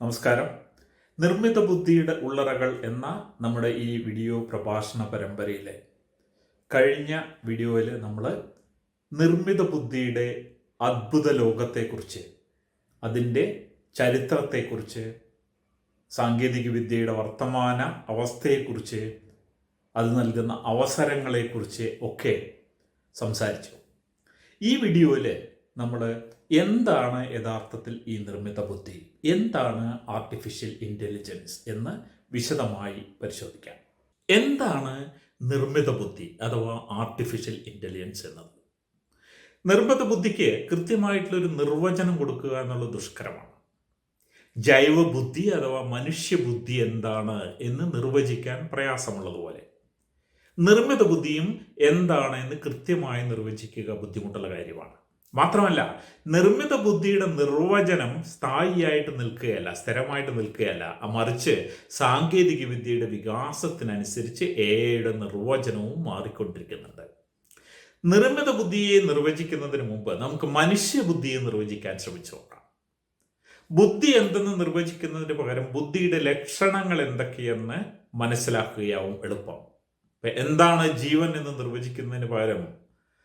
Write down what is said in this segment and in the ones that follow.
നമസ്കാരം. നിർമ്മിത ബുദ്ധിയുടെ ഉള്ളറകൾ എന്ന നമ്മുടെ ഈ വീഡിയോ പ്രഭാഷണ പരമ്പരയിലെ കഴിഞ്ഞ വീഡിയോയിൽ നമ്മൾ നിർമ്മിത ബുദ്ധിയുടെ അത്ഭുത ലോകത്തെക്കുറിച്ച് അതിന്റെ ചരിത്രത്തെക്കുറിച്ച് സാങ്കേതികവിദ്യയുടെ വർത്തമാന അവസ്ഥയെക്കുറിച്ച് അത് നൽകുന്ന അവസരങ്ങളെക്കുറിച്ച് ഒക്കെ സംസാരിച്ചു. ഈ വീഡിയോയിൽ നമ്മൾ എന്താണ് യഥാർത്ഥത്തിൽ ഈ നിർമ്മിത ബുദ്ധി? എന്താണ് ആർട്ടിഫിഷ്യൽ ഇന്റലിജൻസ് എന്ന് വിശദമായി പരിശോധിക്കാം. എന്താണ് നിർമ്മിത ബുദ്ധി അഥവാ ആർട്ടിഫിഷ്യൽ ഇന്റലിജൻസ് എന്നത്? നിർമ്മിത ബുദ്ധിക്ക് കൃത്യമായിട്ടുള്ളൊരു നിർവചനം കൊടുക്കുക എന്നുള്ളത് ദുഷ്കരമാണ്. ജൈവ ബുദ്ധി അഥവാ മനുഷ്യബുദ്ധി എന്താണ് എന്ന് നിർവചിക്കാൻ പ്രയാസമുള്ളതുപോലെ. നിർമ്മിത ബുദ്ധിയും എന്താണ് എന്ന് കൃത്യമായി നിർവചിക്കുക ബുദ്ധിമുട്ടുള്ള കാര്യമാണ്. മാത്രമല്ല നിർമ്മിത ബുദ്ധിയുടെ നിർവചനം സ്ഥായിയായിട്ട് നിൽക്കുകയല്ല സ്ഥിരമായിട്ട് നിൽക്കുകയല്ല. മറിച്ച് സാങ്കേതിക വിദ്യയുടെ വികാസത്തിനനുസരിച്ച് എയുടെ നിർവചനവും മാറിക്കൊണ്ടിരിക്കുന്നുണ്ട്. നിർമ്മിത ബുദ്ധിയെ നിർവചിക്കുന്നതിന് മുമ്പ് നമുക്ക് മനുഷ്യ ബുദ്ധിയെ നിർവചിക്കാൻ ശ്രമിച്ചു നോക്കാം. ബുദ്ധി എന്തെന്ന് നിർവചിക്കുന്നതിന് പകരം ബുദ്ധിയുടെ ലക്ഷണങ്ങൾ എന്തൊക്കെയെന്ന് മനസ്സിലാക്കുകയാവും എളുപ്പം. എന്താണ് ജീവൻ എന്ന് നിർവചിക്കുന്നതിന് പകരം?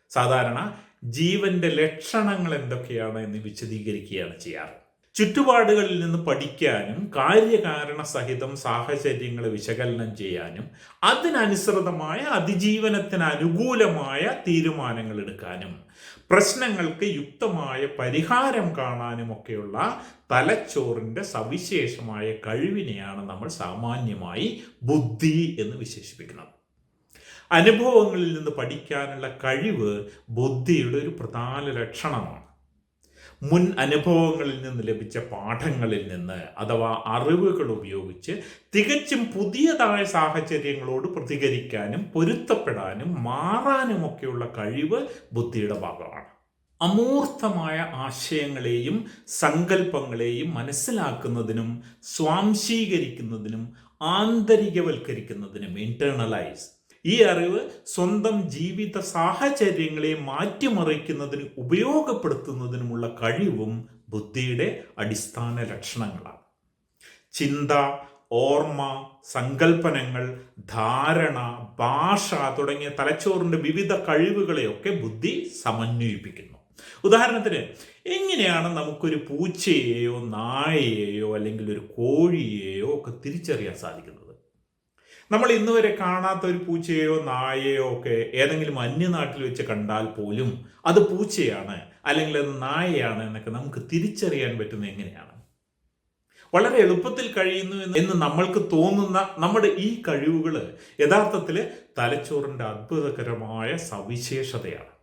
സാധാരണ ജീവന്റെ ലക്ഷണങ്ങൾ എന്തൊക്കെയാണ് എന്ന് വിശദീകരിക്കുകയാണ് ചെയ്യാറ്. ചുറ്റുപാടുകളിൽ നിന്ന് പഠിക്കാനും കാര്യകാരണ സഹിതം സാഹചര്യങ്ങളെ വിശകലനം ചെയ്യാനും അതിനനുസൃതമായ അതിജീവനത്തിന് അനുകൂലമായ തീരുമാനങ്ങൾ എടുക്കാനും പ്രശ്നങ്ങൾക്ക് യുക്തമായ പരിഹാരം കാണാനും ഒക്കെയുള്ള തലച്ചോറിന്റെ സവിശേഷമായ കഴിവിനെയാണ് നമ്മൾ സാമാന്യമായി ബുദ്ധി എന്ന് വിശേഷിപ്പിക്കുന്നത്. അനുഭവങ്ങളിൽ നിന്ന് പഠിക്കാനുള്ള കഴിവ് ബുദ്ധിയുടെ ഒരു പ്രധാന ലക്ഷണമാണ്. മുൻ അനുഭവങ്ങളിൽ നിന്ന് ലഭിച്ച പാഠങ്ങളിൽ നിന്ന് അഥവാ അറിവുകൾ ഉപയോഗിച്ച് തികച്ചും പുതിയതായ സാഹചര്യങ്ങളോട് പ്രതികരിക്കാനും പൊരുത്തപ്പെടാനും മാറാനുമൊക്കെയുള്ള കഴിവ് ബുദ്ധിയുടെ ഭാഗമാണ്. അമൂർത്തമായ ആശയങ്ങളെയും സങ്കല്പങ്ങളെയും മനസ്സിലാക്കുന്നതിനും സ്വാംശീകരിക്കുന്നതിനും ആന്തരികവൽക്കരിക്കുന്നതിനും ഇന്റേണലൈസ് ഈ അറിവ് സ്വന്തം ജീവിത സാഹചര്യങ്ങളെ മാറ്റിമറിക്കുന്നതിന് ഉപയോഗപ്പെടുത്തുന്നതിനുമുള്ള കഴിവും ബുദ്ധിയുടെ അടിസ്ഥാന ലക്ഷണങ്ങളാണ്. ചിന്ത ഓർമ്മ സങ്കല്പനങ്ങൾ ധാരണ ഭാഷ തുടങ്ങിയ തലച്ചോറിന്റെ വിവിധ കഴിവുകളെയൊക്കെ ബുദ്ധി സമന്വയിപ്പിക്കുന്നു. ഉദാഹരണത്തിന് എങ്ങനെയാണ് നമുക്കൊരു പൂച്ചയെയോ നായയെയോ അല്ലെങ്കിൽ ഒരു കോഴിയെയോ ഒക്കെ തിരിച്ചറിയാൻ സാധിക്കുന്നത്? നമ്മൾ ഇന്ന് വരെ കാണാത്ത ഒരു പൂച്ചയോ നായയോ ഒക്കെ ഏതെങ്കിലും അന്യനാട്ടിൽ വെച്ച് കണ്ടാൽ പോലും അത് പൂച്ചയാണ് അല്ലെങ്കിൽ അത് നായയാണ് എന്നൊക്കെ നമുക്ക് തിരിച്ചറിയാൻ പറ്റുന്ന എങ്ങനെയാണ്? വളരെ എളുപ്പത്തിൽ കഴിയുന്നു എന്ന് നമ്മൾക്ക് തോന്നുന്ന നമ്മുടെ ഈ കഴിവുകൾ യഥാർത്ഥത്തിൽ തലച്ചോറിന്റെ അത്ഭുതകരമായ സവിശേഷതയാണ്.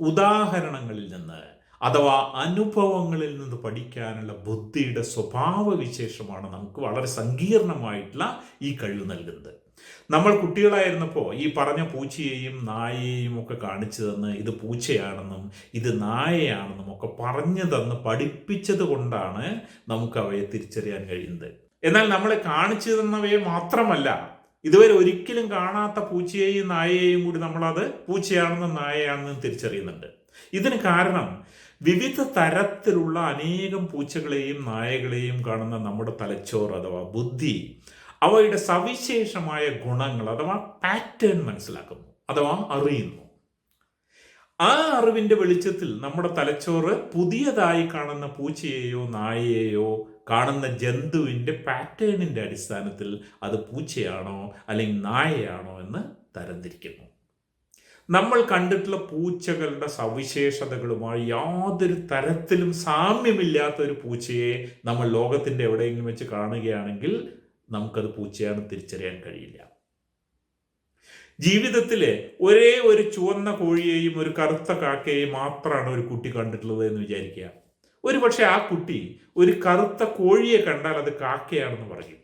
ഉദാഹരണങ്ങളിൽ നിന്ന് അഥവാ അനുഭവങ്ങളിൽ നിന്ന് പഠിക്കാനുള്ള ബുദ്ധിയുടെ സ്വഭാവ വിശേഷമാണ് നമുക്ക് വളരെ സങ്കീർണമായിട്ടുള്ള ഈ കഴിവ് നൽകുന്നത്. നമ്മൾ കുട്ടികളായിരുന്നപ്പോൾ ഈ പറഞ്ഞ പൂച്ചയെയും നായയെയും ഒക്കെ കാണിച്ചു തന്ന് ഇത് പൂച്ചയാണെന്നും ഇത് നായയാണെന്നും ഒക്കെ പറഞ്ഞു തന്ന് പഠിപ്പിച്ചത് കൊണ്ടാണ് നമുക്ക് അവയെ തിരിച്ചറിയാൻ കഴിയുന്നത്. എന്നാൽ നമ്മളെ കാണിച്ചു തന്നവയെ മാത്രമല്ല ഇതുവരെ ഒരിക്കലും കാണാത്ത പൂച്ചയെയും നായയെയും കൂടി നമ്മളത് പൂച്ചയാണെന്നും നായയാണെന്നും തിരിച്ചറിയുന്നുണ്ട്. ഇതിന് കാരണം വിവിധ തരത്തിലുള്ള അനേകം പൂച്ചകളെയും നായകളെയും കാണുന്ന നമ്മുടെ തലച്ചോറ് അഥവാ ബുദ്ധി അവയുടെ സവിശേഷമായ ഗുണങ്ങൾ അഥവാ പാറ്റേൺ മനസ്സിലാക്കുന്നു അഥവാ അറിയുന്നു. ആ അറിവിന്റെ വെളിച്ചത്തിൽ നമ്മുടെ തലച്ചോറ് പുതിയതായി കാണുന്ന പൂച്ചയെയോ നായയെയോ കാണുന്ന ജന്തുവിന്റെ പാറ്റേണിന്റെ അടിസ്ഥാനത്തിൽ അത് പൂച്ചയാണോ അല്ലെങ്കിൽ നായയാണോ എന്ന് തരംതിരിക്കുന്നു. നമ്മൾ കണ്ടിട്ടുള്ള പൂച്ചകളുടെ സവിശേഷതകളുമായി യാതൊരു തരത്തിലും സാമ്യമില്ലാത്ത ഒരു പൂച്ചയെ നമ്മൾ ലോകത്തിന്റെ എവിടെയെങ്കിലും വെച്ച് കാണുകയാണെങ്കിൽ നമുക്കത് പൂച്ചയാണ് തിരിച്ചറിയാൻ കഴിയില്ല. ജീവിതത്തിൽ ഒരേ ഒരു ചുവന്ന കോഴിയെയും ഒരു കറുത്ത കാക്കയെയും മാത്രമാണ് ഒരു കുട്ടി കണ്ടിട്ടുള്ളത് എന്ന് വിചാരിക്കുക. ഒരു പക്ഷേ ആ കുട്ടി ഒരു കറുത്ത കോഴിയെ കണ്ടാൽ അത് കാക്കയാണെന്ന് പറയും.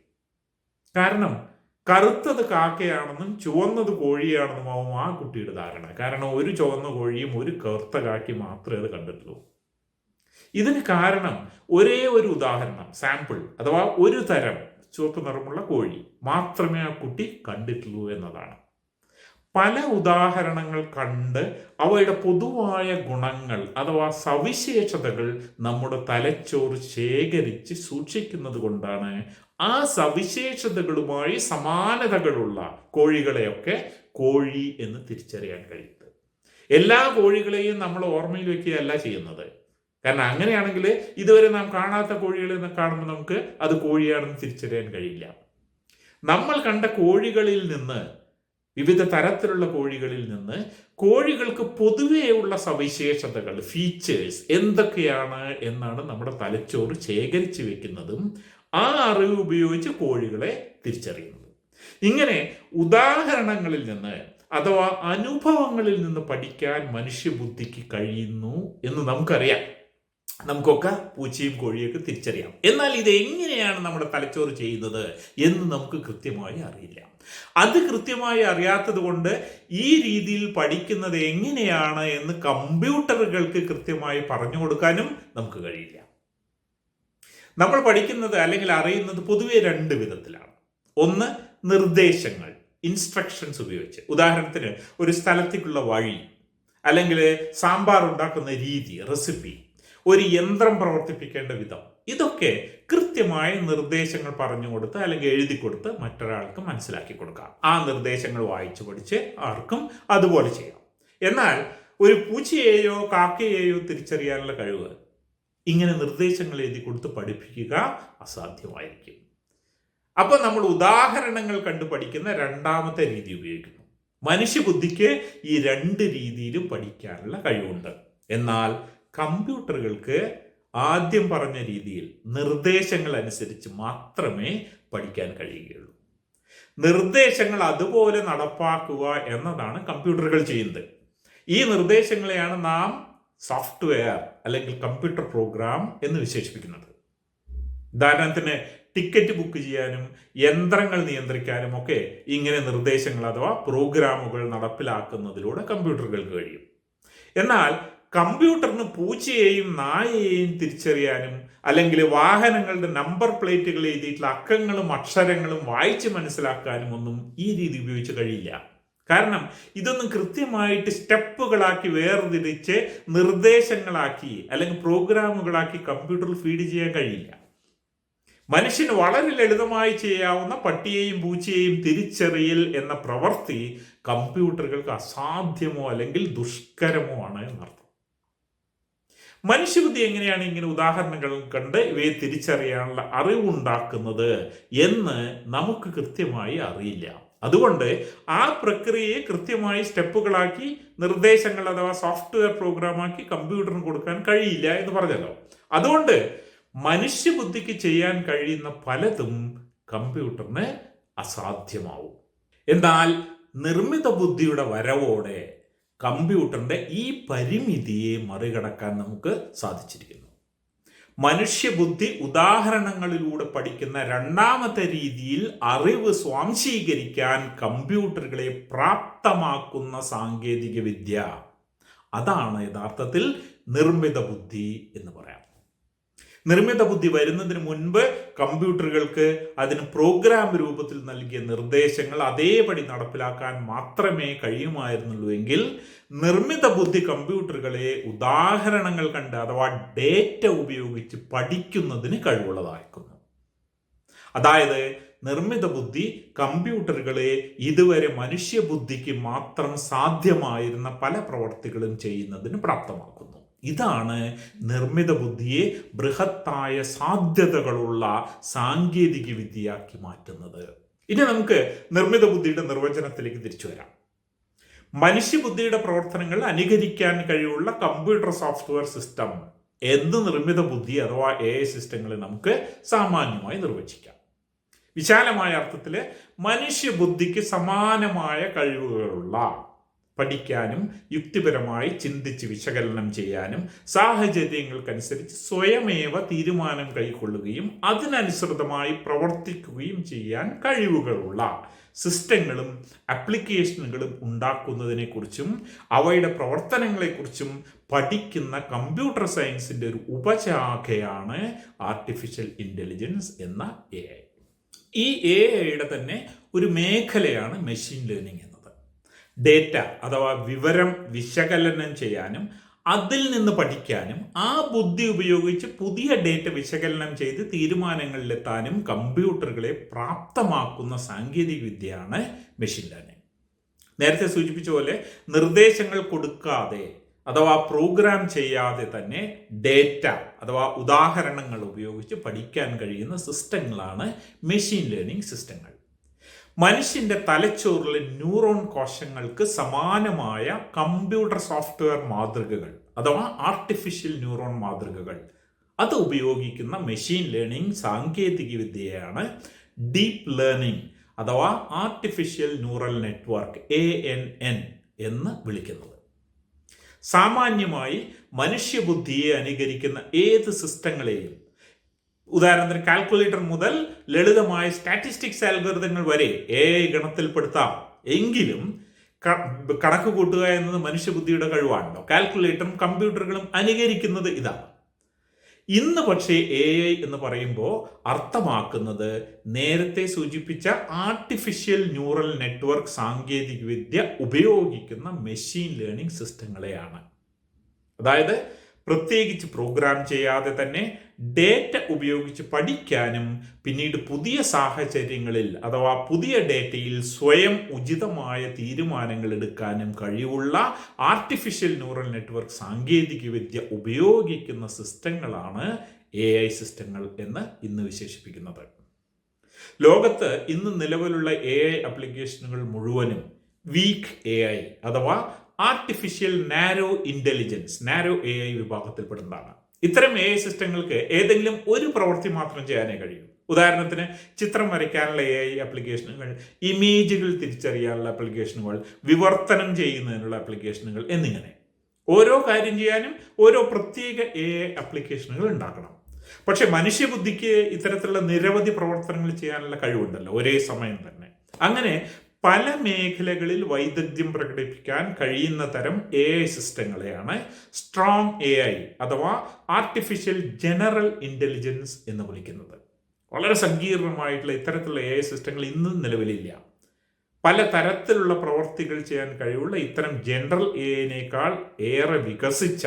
കാരണം കറുത്തത് കാക്കയാണെന്നും ചുവന്നത് കോഴിയാണെന്നും ആവും ആ കുട്ടിയുടെ ധാരണ. കാരണം ഒരു ചുവന്ന കോഴിയും ഒരു കറുത്ത കാക്കി മാത്രമേ അത് കണ്ടിട്ടുള്ളൂ. ഇതിന് കാരണം ഒരേ ഒരു ഉദാഹരണം സാമ്പിൾ അഥവാ ഒരു തരം ചുവപ്പ് നിറമുള്ള കോഴി മാത്രമേ ആ കുട്ടി കണ്ടിട്ടുള്ളൂ എന്നതാണ്. പല ഉദാഹരണങ്ങൾ കണ്ട് അവയുടെ പൊതുവായ ഗുണങ്ങൾ അഥവാ സവിശേഷതകൾ നമ്മുടെ തലച്ചോറ് ശേഖരിച്ച് സൂക്ഷിക്കുന്നത് കൊണ്ടാണ് ആ സവിശേഷതകളുമായി സമാനതകളുള്ള കോഴികളെയൊക്കെ കോഴി എന്ന് തിരിച്ചറിയാൻ കഴിയുന്നത്. എല്ലാ കോഴികളെയും നമ്മൾ ഓർമ്മയിൽ വെക്കുകയല്ല ചെയ്യുന്നത്. കാരണം അങ്ങനെയാണെങ്കിൽ ഇതുവരെ നാം കാണാത്ത കോഴികളെ കാണുമ്പോൾ നമുക്ക് അത് കോഴിയാണെന്ന് തിരിച്ചറിയാൻ കഴിയില്ല. നമ്മൾ കണ്ട കോഴികളിൽ നിന്ന് വിവിധ തരത്തിലുള്ള കോഴികളിൽ നിന്ന് കോഴികൾക്ക് പൊതുവെയുള്ള സവിശേഷതകൾ ഫീച്ചേഴ്സ് എന്തൊക്കെയാണ് എന്നാണ് നമ്മുടെ തലച്ചോറ് ശേഖരിച്ചു വെക്കുന്നതും ആ അറിവ് ഉപയോഗിച്ച് കോഴികളെ തിരിച്ചറിയുന്നത്. ഇങ്ങനെ ഉദാഹരണങ്ങളിൽ നിന്ന് അഥവാ അനുഭവങ്ങളിൽ നിന്ന് പഠിക്കാൻ മനുഷ്യബുദ്ധിക്ക് കഴിയുന്നു എന്ന് നമുക്കറിയാം. നമുക്കൊക്കെ പൂച്ചയും കോഴിയൊക്കെ തിരിച്ചറിയാം. എന്നാൽ ഇത് എങ്ങനെയാണ് നമ്മുടെ തലച്ചോറ് ചെയ്യുന്നത് എന്ന് നമുക്ക് കൃത്യമായി അറിയില്ല. അത് കൃത്യമായി അറിയാത്തത് കൊണ്ട് ഈ രീതിയിൽ പഠിക്കുന്നത് എങ്ങനെയാണ് എന്ന് കമ്പ്യൂട്ടറുകൾക്ക് കൃത്യമായി പറഞ്ഞു കൊടുക്കാനും നമുക്ക് കഴിയില്ല. നമ്മൾ പഠിക്കുന്നത് അല്ലെങ്കിൽ അറിയുന്നത് പൊതുവെ രണ്ട് വിധത്തിലാണ്. ഒന്ന് നിർദ്ദേശങ്ങൾ ഇൻസ്ട്രക്ഷൻസ് ഉപയോഗിച്ച്. ഉദാഹരണത്തിന് ഒരു സ്ഥലത്തേക്കുള്ള വഴി അല്ലെങ്കിൽ സാമ്പാർ ഉണ്ടാക്കുന്ന രീതി റെസിപ്പി ഒരു യന്ത്രം പ്രവർത്തിപ്പിക്കേണ്ട വിധം. ഇതൊക്കെ കൃത്യമായ നിർദ്ദേശങ്ങൾ പറഞ്ഞു കൊടുത്ത് അല്ലെങ്കിൽ എഴുതി കൊടുത്ത് മറ്റൊരാൾക്ക് മനസ്സിലാക്കി കൊടുക്കാം. ആ നിർദ്ദേശങ്ങൾ വായിച്ചു പഠിച്ച് ആർക്കും അതുപോലെ ചെയ്യാം. എന്നാൽ ഒരു പൂച്ചയെയോ കാക്കയെയോ തിരിച്ചറിയാനുള്ള കഴിവ് ഇങ്ങനെ നിർദ്ദേശങ്ങൾ എഴുതി കൊടുത്ത് പഠിപ്പിക്കുക അസാധ്യമായിരിക്കും. അപ്പോൾ നമ്മൾ ഉദാഹരണങ്ങൾ കണ്ടു പഠിക്കുന്ന രണ്ടാമത്തെ രീതി ഉപയോഗിക്കുന്നു. മനുഷ്യബുദ്ധിക്ക് ഈ രണ്ട് രീതിയിലും പഠിക്കാനുള്ള കഴിവുണ്ട്. എന്നാൽ കമ്പ്യൂട്ടറുകൾക്ക് ആദ്യം പറഞ്ഞ രീതിയിൽ നിർദ്ദേശങ്ങൾ അനുസരിച്ച് മാത്രമേ പഠിക്കാൻ കഴിയുകയുള്ളൂ. നിർദ്ദേശങ്ങൾ അതുപോലെ നടപ്പാക്കുക എന്നതാണ് കമ്പ്യൂട്ടറുകൾ ചെയ്യുന്നത്. ഈ നിർദ്ദേശങ്ങളെയാണ് നാം സോഫ്റ്റ്വെയർ അല്ലെങ്കിൽ കമ്പ്യൂട്ടർ പ്രോഗ്രാം എന്ന് വിശേഷിപ്പിക്കുന്നത്. ഉദാഹരണത്തിന് ടിക്കറ്റ് ബുക്ക് ചെയ്യാനും യന്ത്രങ്ങൾ നിയന്ത്രിക്കാനും ഒക്കെ ഇങ്ങനെ നിർദ്ദേശങ്ങൾ അഥവാ പ്രോഗ്രാമുകൾ നടപ്പിലാക്കുന്നതിലൂടെ കമ്പ്യൂട്ടറുകൾക്ക് കഴിയും. എന്നാൽ കമ്പ്യൂട്ടറിന് പൂച്ചയെയും നായയെയും തിരിച്ചറിയാനും അല്ലെങ്കിൽ വാഹനങ്ങളുടെ നമ്പർ പ്ലേറ്റുകൾ എഴുതിയിട്ടുള്ള അക്കങ്ങളും അക്ഷരങ്ങളും വായിച്ച് മനസ്സിലാക്കാനും ഒന്നും ഈ രീതി ഉപയോഗിച്ച് കഴിയില്ല. കാരണം ഇതൊന്നും കൃത്യമായിട്ട് സ്റ്റെപ്പുകളാക്കി വേർതിരിച്ച് നിർദ്ദേശങ്ങളാക്കി അല്ലെങ്കിൽ പ്രോഗ്രാമുകളാക്കി കമ്പ്യൂട്ടറിൽ ഫീഡ് ചെയ്യാൻ കഴിയില്ല. മനുഷ്യന് വളരെ ലളിതമായി ചെയ്യാവുന്ന പട്ടിയെയും പൂച്ചയെയും തിരിച്ചറിയൽ എന്ന പ്രവൃത്തി കമ്പ്യൂട്ടറുകൾക്ക് അസാധ്യമോ അല്ലെങ്കിൽ ദുഷ്കരമോ ആണ് എന്നർത്ഥം. മനുഷ്യബുദ്ധി എങ്ങനെയാണ് ഇങ്ങനെ ഉദാഹരണങ്ങൾ കണ്ട് ഇവയെ തിരിച്ചറിയാനുള്ള അറിവുണ്ടാക്കുന്നത് എന്ന് നമുക്ക് കൃത്യമായി അറിയില്ല. അതുകൊണ്ട് ആ പ്രക്രിയയെ കൃത്യമായി സ്റ്റെപ്പുകളാക്കി നിർദ്ദേശങ്ങൾ അഥവാ സോഫ്റ്റ്വെയർ പ്രോഗ്രാമാക്കി കമ്പ്യൂട്ടറിന് കൊടുക്കാൻ കഴിയില്ല എന്ന് പറഞ്ഞല്ലോ. അതുകൊണ്ട് മനുഷ്യബുദ്ധിക്ക് ചെയ്യാൻ കഴിയുന്ന പലതും കമ്പ്യൂട്ടറിന് അസാധ്യമാവും. എന്നാൽ നിർമ്മിത ബുദ്ധിയുടെ വരവോടെ കമ്പ്യൂട്ടറിന്റെ ഈ പരിമിതിയെ മറികടക്കാൻ നമുക്ക് സാധിച്ചിരിക്കുന്നു. മനുഷ്യബുദ്ധി ഉദാഹരണങ്ങളിലൂടെ പഠിക്കുന്ന രണ്ടാമത്തെ രീതിയിൽ അറിവ് സ്വാംശീകരിക്കാൻ കമ്പ്യൂട്ടറുകളെ പ്രാപ്തമാക്കുന്ന സാങ്കേതിക വിദ്യ അതാണ് യഥാർത്ഥത്തിൽ നിർമ്മിത ബുദ്ധി എന്ന് പറയാം. നിർമ്മിത ബുദ്ധി വരുന്നതിന് മുൻപ് കമ്പ്യൂട്ടറുകൾക്ക് അതിന് പ്രോഗ്രാം രൂപത്തിൽ നൽകിയ നിർദ്ദേശങ്ങൾ അതേപടി നടപ്പിലാക്കാൻ മാത്രമേ കഴിയുമായിരുന്നുള്ളൂ എങ്കിൽ നിർമ്മിത ബുദ്ധി കമ്പ്യൂട്ടറുകളെ ഉദാഹരണങ്ങൾ കണ്ട് അഥവാ ഡേറ്റ ഉപയോഗിച്ച് പഠിക്കുന്നതിന് കഴിവുള്ളതാക്കുന്നു അതായത് നിർമ്മിത ബുദ്ധി കമ്പ്യൂട്ടറുകളെ ഇതുവരെ മനുഷ്യബുദ്ധിക്ക് മാത്രം സാധ്യമായിരുന്ന പല പ്രവർത്തികളും ചെയ്യുന്നതിന് പ്രാപ്തമാക്കുന്നു. ഇതാണ് നിർമ്മിത ബുദ്ധിയെ ബൃഹത്തായ സാധ്യതകളുള്ള സാങ്കേതിക വിദ്യയാക്കി മാറ്റുന്നത്. ഇനി നമുക്ക് നിർമ്മിത ബുദ്ധിയുടെ നിർവചനത്തിലേക്ക് തിരിച്ചു വരാം. മനുഷ്യബുദ്ധിയുടെ പ്രവർത്തനങ്ങൾ അനുകരിക്കാൻ കഴിവുള്ള കമ്പ്യൂട്ടർ സോഫ്റ്റ്വെയർ സിസ്റ്റം എന്ത് നിർമ്മിത ബുദ്ധി അഥവാ എ ഐ സിസ്റ്റങ്ങളെ നമുക്ക് സാമാന്യമായി നിർവചിക്കാം. വിശാലമായ അർത്ഥത്തിൽ മനുഷ്യബുദ്ധിക്ക് സമാനമായ കഴിവുകളുള്ള പഠിക്കാനും യുക്തിപരമായി ചിന്തിച്ച് വിശകലനം ചെയ്യാനും സാഹചര്യങ്ങൾക്കനുസരിച്ച് സ്വയമേവ തീരുമാനം കൈക്കൊള്ളുകയും അതിനനുസൃതമായി പ്രവർത്തിക്കുകയും ചെയ്യാൻ കഴിവുകളുള്ള സിസ്റ്റങ്ങളും ആപ്ലിക്കേഷനുകളും ഉണ്ടാക്കുന്നതിനെക്കുറിച്ചും അവയുടെ പ്രവർത്തനങ്ങളെക്കുറിച്ചും പഠിക്കുന്ന കമ്പ്യൂട്ടർ സയൻസിന്റെ ഒരു ഉപശാഖയാണ് ആർട്ടിഫിഷ്യൽ ഇന്റലിജൻസ് എന്ന എ ഐ ഈ എ ഐയുടെ തന്നെ ഒരു മേഖലയാണ് മെഷീൻ ലേണിംഗ് ഡേറ്റ അഥവാ വിവരം വിശകലനം ചെയ്യാനും അതിൽ നിന്ന് പഠിക്കാനും ആ ബുദ്ധി ഉപയോഗിച്ച് പുതിയ ഡേറ്റ വിശകലനം ചെയ്ത് തീരുമാനങ്ങളിലെത്താനും കമ്പ്യൂട്ടറുകളെ പ്രാപ്തമാക്കുന്ന സാങ്കേതിക വിദ്യയാണ് മെഷീൻ ലേണിംഗ് നേരത്തെ സൂചിപ്പിച്ച പോലെ നിർദ്ദേശങ്ങൾ കൊടുക്കാതെ അഥവാ പ്രോഗ്രാം ചെയ്യാതെ തന്നെ ഡേറ്റ അഥവാ ഉദാഹരണങ്ങൾ ഉപയോഗിച്ച് പഠിക്കാൻ കഴിയുന്ന സിസ്റ്റങ്ങളാണ് മെഷീൻ ലേണിംഗ് സിസ്റ്റങ്ങൾ മനുഷ്യന്റെ തലച്ചോറിലെ ന്യൂറോൺ കോശങ്ങൾക്ക് സമാനമായ കമ്പ്യൂട്ടർ സോഫ്റ്റ്വെയർ മാതൃകകൾ അഥവാ ആർട്ടിഫിഷ്യൽ ന്യൂറോൺ മാതൃകകൾ. അത് ഉപയോഗിക്കുന്ന മെഷീൻ ലേണിംഗ് സാങ്കേതിക വിദ്യയാണ് ഡീപ്പ് ലേണിംഗ് അഥവാ artificial neural network A N N എന്ന് വിളിക്കുന്നത്. സാമാന്യമായി മനുഷ്യബുദ്ധിയെ അനുകരിക്കുന്ന ഏത് സിസ്റ്റങ്ങളെയും ഉദാഹരണത്തിന് കാൽക്കുലേറ്റർ മുതൽ ലളിതമായ സ്റ്റാറ്റിസ്റ്റിക്സ് അൽഗോരിതങ്ങൾ വരെ എ ഐ ഗണത്തിൽപ്പെടുത്താം. എങ്കിലും കണക്ക് കൂട്ടുക എന്നത് മനുഷ്യബുദ്ധിയുടെ കഴിവാണല്ലോ. കാൽക്കുലേറ്ററും കമ്പ്യൂട്ടറുകളും അനുകരിക്കുന്നത് ഇതാണ്. ഇന്ന് പക്ഷേ എ ഐ എന്ന് പറയുമ്പോൾ അർത്ഥമാക്കുന്നത് നേരത്തെ സൂചിപ്പിച്ച ആർട്ടിഫിഷ്യൽ ന്യൂറൽ നെറ്റ്വർക്ക് സാങ്കേതികവിദ്യ ഉപയോഗിക്കുന്ന മെഷീൻ ലേണിംഗ് സിസ്റ്റങ്ങളെയാണ് അതായത് പ്രത്യേകിച്ച് പ്രോഗ്രാം ചെയ്യാതെ തന്നെ ഡേറ്റ ഉപയോഗിച്ച് പഠിക്കാനും പിന്നീട് പുതിയ സാഹചര്യങ്ങളിൽ അഥവാ പുതിയ ഡേറ്റയിൽ സ്വയം ഉചിതമായ തീരുമാനങ്ങൾ എടുക്കാനും കഴിവുള്ള ആർട്ടിഫിഷ്യൽ ന്യൂറൽ നെറ്റ്വർക്ക് സാങ്കേതികവിദ്യ ഉപയോഗിക്കുന്ന സിസ്റ്റങ്ങളാണ് എ ഐ സിസ്റ്റങ്ങൾ എന്ന് ഇന്ന് വിശേഷിപ്പിക്കുന്നത്. ലോകത്ത് ഇന്ന് നിലവിലുള്ള എ ഐ ആപ്ലിക്കേഷനുകൾ മുഴുവനും വീക്ക് എ ഐ അഥവാ artificial narrow intelligence narrow A I വിഭാഗത്തിൽപ്പെടുന്നതാണ്. ഇത്തരം എ ഐ സിസ്റ്റങ്ങൾക്ക് ഏതെങ്കിലും ഒരു പ്രവൃത്തി മാത്രം ചെയ്യാനേ കഴിയൂ. ഉദാഹരണത്തിന് ചിത്രം വരയ്ക്കാനുള്ള എ ഐ ആപ്ലിക്കേഷനുകൾ ഇമേജുകൾ തിരിച്ചറിയാനുള്ള ആപ്ലിക്കേഷനുകൾ വിവർത്തനം ചെയ്യുന്നതിനുള്ള ആപ്ലിക്കേഷനുകൾ എന്നിങ്ങനെ. ഓരോ കാര്യം ചെയ്യാനും ഓരോ പ്രത്യേക എ ഐ ആപ്ലിക്കേഷനുകൾ ഉണ്ടാക്കണം. പക്ഷെ മനുഷ്യബുദ്ധിക്ക് ഇത്തരത്തിലുള്ള നിരവധി പ്രവർത്തനങ്ങൾ ചെയ്യാനുള്ള കഴിവുണ്ടല്ലോ ഒരേ സമയം തന്നെ. അങ്ങനെ പല മേഖലകളിൽ വൈദഗ്ധ്യം പ്രകടിപ്പിക്കാൻ കഴിയുന്ന തരം എ ഐ സിസ്റ്റങ്ങളെയാണ് സ്ട്രോങ് എ ഐ അഥവാ ആർട്ടിഫിഷ്യൽ ജനറൽ ഇന്റലിജൻസ് എന്ന് വിളിക്കുന്നത്. വളരെ സങ്കീർണമായിട്ടുള്ള ഇത്തരത്തിലുള്ള എ ഐ സിസ്റ്റങ്ങൾ ഇന്നും നിലവിലില്ല. പല തരത്തിലുള്ള പ്രവർത്തികൾ ചെയ്യാൻ കഴിവുള്ള ഇത്തരം ജനറൽ എ ഐനേക്കാൾ ഏറെ വികസിച്ച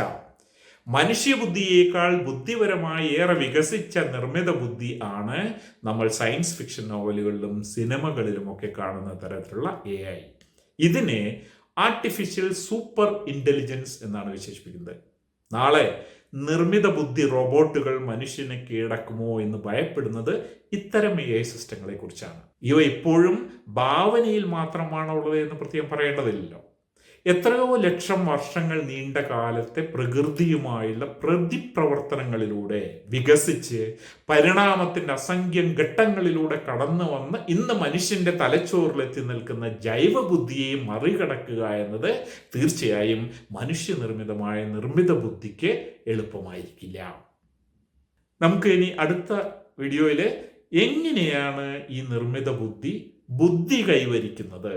മനുഷ്യബുദ്ധിയേക്കാൾ ബുദ്ധിപരമായി ഏറെ വികസിച്ച നിർമ്മിത ബുദ്ധി ആണ് നമ്മൾ സയൻസ് ഫിക്ഷൻ നോവലുകളിലും സിനിമകളിലും ഒക്കെ കാണുന്ന തരത്തിലുള്ള എ ഐ ഇതിനെ ആർട്ടിഫിഷ്യൽ സൂപ്പർ ഇന്റലിജൻസ് എന്നാണ് വിശേഷിപ്പിക്കുന്നത്. നാളെ നിർമ്മിത ബുദ്ധി റോബോട്ടുകൾ മനുഷ്യനെ കീഴടക്കുമോ എന്ന് ഭയപ്പെടുന്നത് ഇത്തരം എ ഐ സിസ്റ്റങ്ങളെ കുറിച്ചാണ്. ഇവ ഇപ്പോഴും ഭാവനയിൽ മാത്രമാണുള്ളത് എന്ന് പ്രത്യേകം പറയേണ്ടതില്ലല്ലോ. എത്രയോ ലക്ഷം വർഷങ്ങൾ നീണ്ട കാലത്തെ പ്രകൃതിയുമായുള്ള പ്രതിപ്രവർത്തനങ്ങളിലൂടെ വികസിച്ച് പരിണാമത്തിന്റെ അസംഖ്യം ഘട്ടങ്ങളിലൂടെ കടന്നു വന്ന് ഇന്ന് മനുഷ്യന്റെ തലച്ചോറിലെത്തി നിൽക്കുന്ന ജൈവബുദ്ധിയെ മറികടക്കുക എന്നത് തീർച്ചയായും മനുഷ്യനിർമ്മിതമായ നിർമ്മിത ബുദ്ധിക്ക് എളുപ്പമായിരിക്കില്ല. നമുക്ക് ഇനി അടുത്ത വീഡിയോയിൽ എങ്ങനെയാണ് ഈ നിർമ്മിത ബുദ്ധി ബുദ്ധി കൈവരിക്കുന്നത്?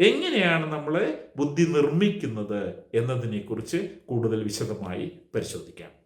എങ്ങനെയാണ് നമ്മൾ ബുദ്ധി നിർമ്മിക്കുന്നത് എന്നതിനെക്കുറിച്ച് കൂടുതൽ വിശദമായി പരിശോധിക്കാം.